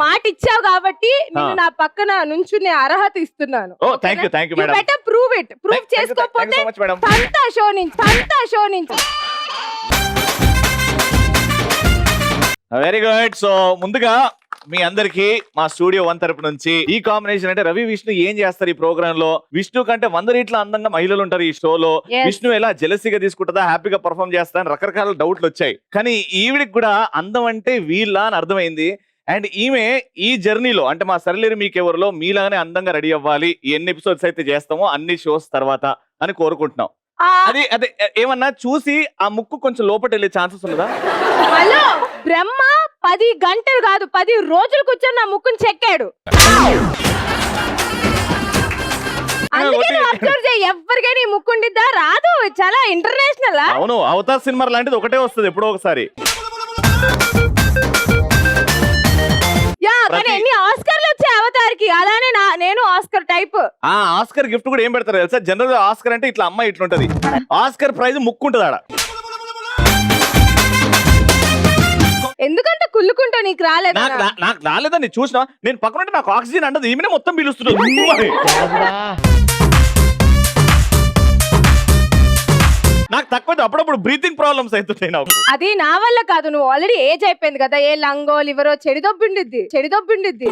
మాట ఇచ్చావు కాబట్టి నేను. నా పక్కన నుంచునే అర్హత ఇస్తున్నాను. ఓ thank you thank you madam better prove it prove చేసుకోకపోతే పంతా షో నుంచి పంతా షో నుంచి. వెరీ గుడ్ సో ముందుగా మీ అందరికి మా స్టూడియో వన్ తరపు నుంచి ఈ కాంబినేషన్ అంటే రవి విష్ణు ఏం చేస్తారు ఈ ప్రోగ్రామ్లో? విష్ణు కంటే వంద రీట్ల అందంగా మహిళలు ఉంటారు ఈ షోలో. Yes. విష్ణు ఎలా జెలసీగా తీసుకుంటుందా హ్యాపీగా పర్ఫామ్ చేస్తా అని రకరకాల డౌట్లు వచ్చాయి. కానీ ఈవిడికి కూడా అందం అంటే వీళ్ళ అని అర్థమైంది. అండ్ ఈమె ఈ జర్నీలో అంటే మా సరళిరి మీకెవరిలో మీలాగానే అందంగా రెడీ అవ్వాలి. ఎన్ని ఎపిసోడ్స్ అయితే చేస్తామో అన్ని షోస్ తర్వాత అని కోరుకుంటున్నాం. అది అదే ఏమన్నా చూసి ఆ ముక్కు కొంచెం లోపట వెళ్ళే ఛాన్సెస్ ఉన్నదా? హలో! బ్రహ్మ పది గంటలు కాదు పది రోజులు కూర్చొని నా ముక్కుని చెక్కాడు. ఎవరికైనా ఈ ముక్కు ఉండిద్దా? రాదు చాలా ఇంటర్నేషనల్ అవును అవతార్ సినిమా లాంటిది ఒకటే వస్తుంది ఎప్పుడో ఒకసారి. కానీ ఎన్ని ఆస్కర్లు వచ్చాయి అవతారికి? అలానే నా నేను ఆస్కర్ టైప్. ఆ ఆస్కర్ గిఫ్ట్ కూడా ఏం పెడతారు తెలుసా? జనరల్ ఆస్కర్ అంటే ఇట్లా అమ్మాయి ఇట్లా ఉంటది ఆస్కర్ ప్రైజ్ ముక్కు ఉంటది ఆడ ఎందుకంత కుళ్ళుకుంటా నీకు రాలేదు? నాకు రా- నాకు రాలేదని చూసినా. నేను పక్కన ఉంటే నాకు ఆక్సిజన్ అంటది. ఈమెనే మొత్తం పీలుస్తుంది తక్కువ అప్పుడప్పుడు బ్రీతింగ్ ప్రాబ్లమ్స్ అవుతుంటాయి నాకు. అది నా వల్ల కాదు నువ్వు ఆల్రెడీ ఏజ్ అయిపోయింది కదా ఏ లంగో లివరో చెడిదొబ్బిండిద్ది చెడిదొబ్బిండిద్ది